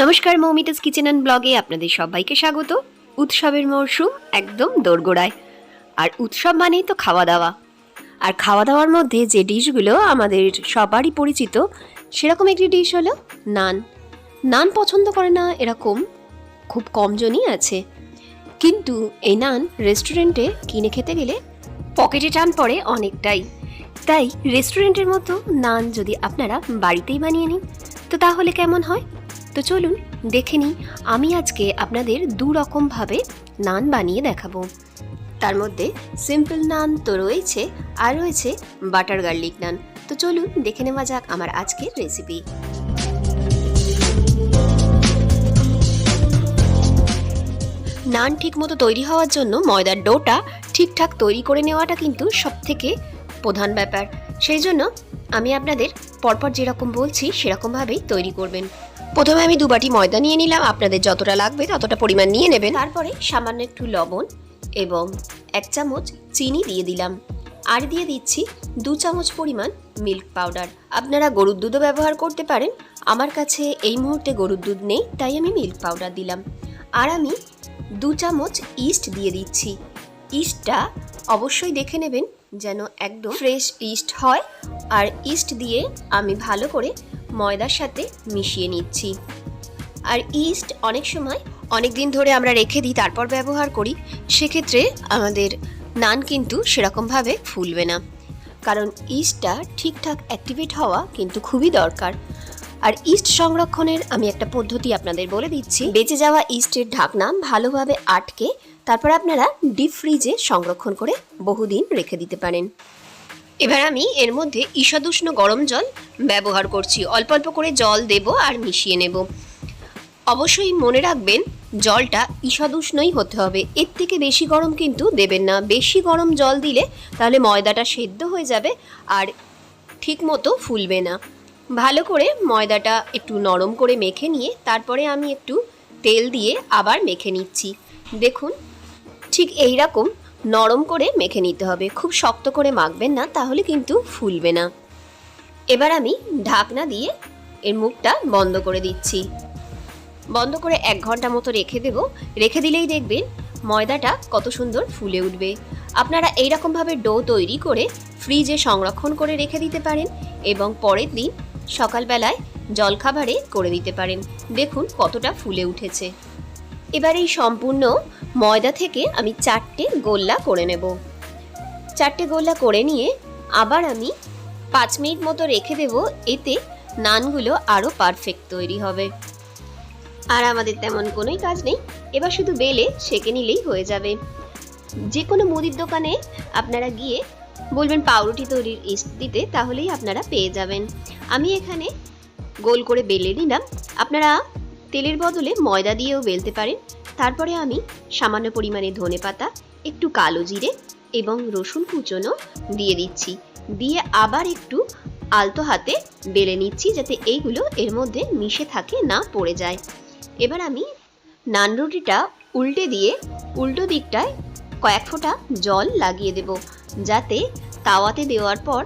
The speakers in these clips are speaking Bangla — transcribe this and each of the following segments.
নমস্কার মৌমিতাস কিচেন অ্যান্ড ব্লগে আপনাদের সবাইকে স্বাগত। উৎসবের মরশুম একদম দোরগোড়ায়। আর উৎসব মানেই তো খাওয়া দাওয়া আর খাওয়া দাওয়ার মধ্যে যে ডিশগুলো আমাদের সবারই পরিচিত, সেরকম একটি ডিশ হলো নান। নান পছন্দ করে না এরকম খুব কমজনই আছে। কিন্তু এই নান রেস্টুরেন্টে কিনে খেতে গেলে পকেটে টান পড়ে অনেকটাই। তাই রেস্টুরেন্টের মতো নান যদি আপনারা বাড়িতেই বানিয়ে নিন, তো তাহলে কেমন হয়? তো চলুন দেখে নিই, আমি আজকে আপনাদের দু রকমভাবে নান বানিয়ে দেখাবো। তার মধ্যে সিম্পল নান তো রয়েছে, আর রয়েছে বাটার গার্লিক নান। তো চলুন দেখে নেওয়া যাক আমার আজকের রেসিপি। নান ঠিকমতো তৈরি হওয়ার জন্য ময়দার ডোটা ঠিকঠাক তৈরি করে নেওয়াটা কিন্তু সবথেকে প্রধান ব্যাপার। সেই জন্য আমি আপনাদের পরপর যেরকম বলছি, সেরকমভাবেই তৈরি করবেন। প্রথমে আমি দু বাটি ময়দা নিয়ে নিলাম। আপনাদের যতটা লাগবে ততটা পরিমাণ নিয়ে নেবেন। তারপরে সামান্য একটু লবণ এবং এক চামচ চিনি দিয়ে দিলাম। আর দিয়ে দিচ্ছি দু চামচ পরিমাণ মিল্ক পাউডার। আপনারা গরুর দুধও ব্যবহার করতে পারেন। আমার কাছে এই মুহূর্তে গরুর দুধ নেই, তাই আমি মিল্ক পাউডার দিলাম। আর আমি দু চামচ ইস্ট দিয়ে দিচ্ছি। ইস্টটা অবশ্যই দেখে নেবেন যেন একদম ফ্রেশ ইস্ট হয়। আর ইস্ট দিয়ে আমি ভালো করে ময়দার সাথে মিশিয়ে নিচ্ছি। আর ইস্ট অনেক সময় অনেক দিন ধরে আমরা রেখে দিই, তারপর ব্যবহার করি। সেক্ষেত্রে আমাদের নান কিন্তু সেরকমভাবে ফুলবে না। কারণ ইস্টটা ঠিকঠাক অ্যাক্টিভেট হওয়া কিন্তু খুবই দরকার। আর ইস্ট সংরক্ষণের আমি একটা পদ্ধতি আপনাদের বলে দিচ্ছি। বেঁচে যাওয়া ইস্টের ঢাকনা ভালোভাবে আটকে তারপর আপনারা ডিপ ফ্রিজে সংরক্ষণ করে বহুদিন রেখে দিতে পারেন। এবার আমি এর মধ্যে ঈষদুষ্ণ গরম জল ব্যবহার করছি। অল্প অল্প করে জল দেব আর মিশিয়ে নেব। অবশ্যই মনে রাখবেন, জলটা ঈষদুষ্ণই হতে হবে। এর থেকে বেশি গরম কিন্তু দেবেন না। বেশি গরম জল দিলে তাহলে ময়দাটা সেদ্ধ হয়ে যাবে আর ঠিক মতো ফুলবে না। ভালো করে ময়দাটা একটু নরম করে মেখে নিয়ে তারপরে আমি একটু তেল দিয়ে আবার মেখে নিচ্ছি। দেখুন, ঠিক এই রকম নরম করে মেখে নিতে হবে। খুব শক্ত করে মাখবেন না, তাহলে কিন্তু ফুলবে না। এবার আমি ঢাকনা দিয়ে এর মুখটা বন্ধ করে দিচ্ছি। বন্ধ করে এক ঘণ্টা মতো রেখে দেব। রেখে দিলেই দেখবেন ময়দাটা কত সুন্দর ফুলে উঠবে। আপনারা এইরকমভাবে ডো তৈরি করে ফ্রিজে সংরক্ষণ করে রেখে দিতে পারেন এবং পরের দিন সকালবেলায় জলখাবারে করে দিতে পারেন। দেখুন কতটা ফুলে উঠেছে। এবার এই সম্পূর্ণ ময়দা থেকে আমি চারটে গোল্লা করে নেব। চারটে গোল্লা করে নিয়ে আবার আমি পাঁচ মিনিট মতো রেখে দেব, এতে নানগুলো আরও পারফেক্ট তৈরি হবে। আর আমাদের তেমন কোনোই কাজ নেই, এবার শুধু বেলে সেকে নিলেই হয়ে যাবে। যে কোনো মুদির দোকানে আপনারা গিয়ে বলবেন পাউরুটি তৈরির ইস্ট দিতে তাহলেই আপনারা পেয়ে যাবেন। আমি এখানে গোল করে বেলে নিলাম। আপনারা তেলের বদলে ময়দা দিয়েও বেলতে পারেন। তারপরে আমি সামান্য পরিমাণে ধনে পাতা, একটু কালো জিরে এবং রসুন কুচনো দিয়ে দিচ্ছি। দিয়ে আবার একটু আলতো হাতে বেলে নিচ্ছি যাতে এইগুলো এর মধ্যে মিশে থাকে, না পড়ে যায়। এবার আমি নান রুটিটা উল্টে দিয়ে উল্টো দিকটায় কয়েক ফোঁটা জল লাগিয়ে দেব যাতে তাওয়াতে দেওয়ার পর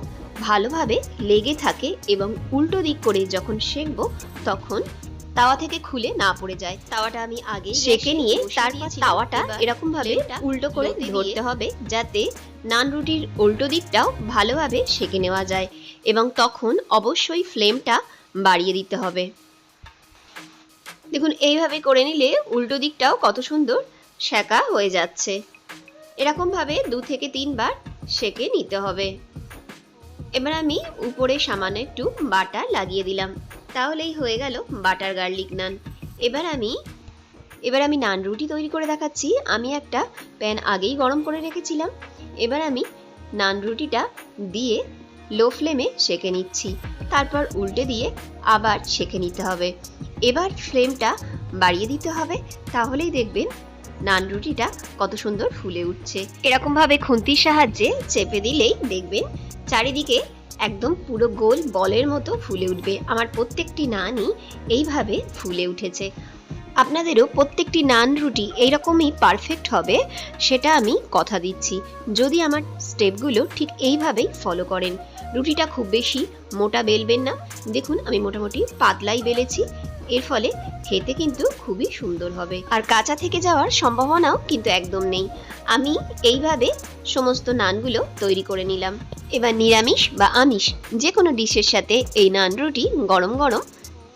ভালোভাবে লেগে থাকে এবং উল্টো দিক করে যখন সেঁকবো তখন তাওয়া থেকে খুলে না পড়ে যায়। তাওয়াটা আমি আগে সেকে নিয়ে তারপর তাওয়াটা এরকম ভাবে উল্টো করে ধরতে হবে যাতে নান রুটির উল্টো দিকটাও ভালোভাবে সেকে নেওয়া যায় এবং তখন অবশ্যই ফ্লেমটা বাড়িয়ে দিতে হবে। দেখুন এইভাবে করে নিলে উল্টো দিকটাও কত সুন্দর সেকা হয়ে যাচ্ছে। এরকমভাবে দু থেকে তিনবার সেকে নিতে হবে। এবার আমি উপরে সামান্য একটু বাটা লাগিয়ে দিলাম। তাহলেই হয়ে গেল বাটার গার্লিক নান। এবার আমি এবার আমি নান রুটি তৈরি করে দেখাচ্ছি। আমি একটা প্যান আগেই গরম করে রেখেছিলাম। এবার আমি নান রুটিটা দিয়ে লো ফ্লেমে সেঁকে নিচ্ছি। তারপর উল্টে দিয়ে আবার সেকে নিতে হবে। এবার ফ্লেমটা বাড়িয়ে দিতে হবে। তাহলেই দেখবেন নান রুটিটা কত সুন্দর ফুলে উঠছে। এরকমভাবে খুন্তির সাহায্যে চেপে দিলেই দেখবেন চারিদিকে একদম পুরো গোল বলের মতো ফুলে উঠবে। আমার প্রত্যেকটি নানই এইভাবে ফুলে উঠেছে। আপনাদেরও প্রত্যেকটি নান রুটি এইরকমই পারফেক্ট হবে, সেটা আমি কথা দিচ্ছি। যদি আমার স্টেপগুলো ঠিক এইভাবেই ফলো করেন। রুটিটা খুব বেশি মোটা বেলবেন না। দেখুন, আমি মোটামুটি পাতলাই বেলেছি। এর ফলে খেতে কিন্তু খুবই সুন্দর হবে। আর কাঁচা থেকে যাওয়ার সম্ভাবনাও কিন্তু একদম নেই। আমি এইভাবে সমস্ত নানগুলো তৈরি করে নিলাম। এবার নিরামিষ বা আমিষ যে কোনো ডিশের সাথে এই নান রুটি গরম গরম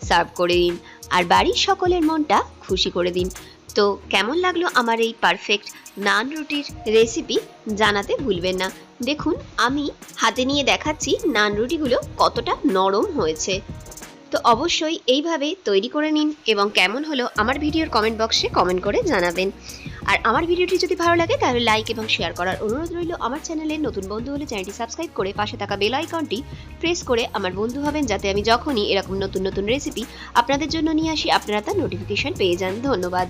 সার্ভ করে দিন। আর বাড়ির সকলের মনটা খুশি করে দিন। তো কেমন লাগল আমার এই পারফেক্ট নান রুটির রেসিপি জানাতে ভুলবেন না। দেখুন, আমি হাতে নিয়ে দেখাচ্ছি নান রুটিগুলো কতটা নরম হয়েছে। তো অবশ্যই এইভাবে তৈরি করে নিন এবং কেমন হলো আমার ভিডিওর কমেন্ট বক্সে কমেন্ট করে জানাবেন। আর আমার ভিডিওটি যদি ভালো লাগে তাহলে লাইক এবং শেয়ার করার অনুরোধ রইল আমার চ্যানেলে নতুন বন্ধু হলে চ্যানেলটি সাবস্ক্রাইব করে পাশে থাকা বেল আইকনটি প্রেস করে আমার বন্ধু হবেন যাতে আমি যখনই এরকম নতুন নতুন রেসিপি আপনাদের জন্য নিয়ে আসি, আপনারা তার নোটিফিকেশন পেয়ে যান। ধন্যবাদ।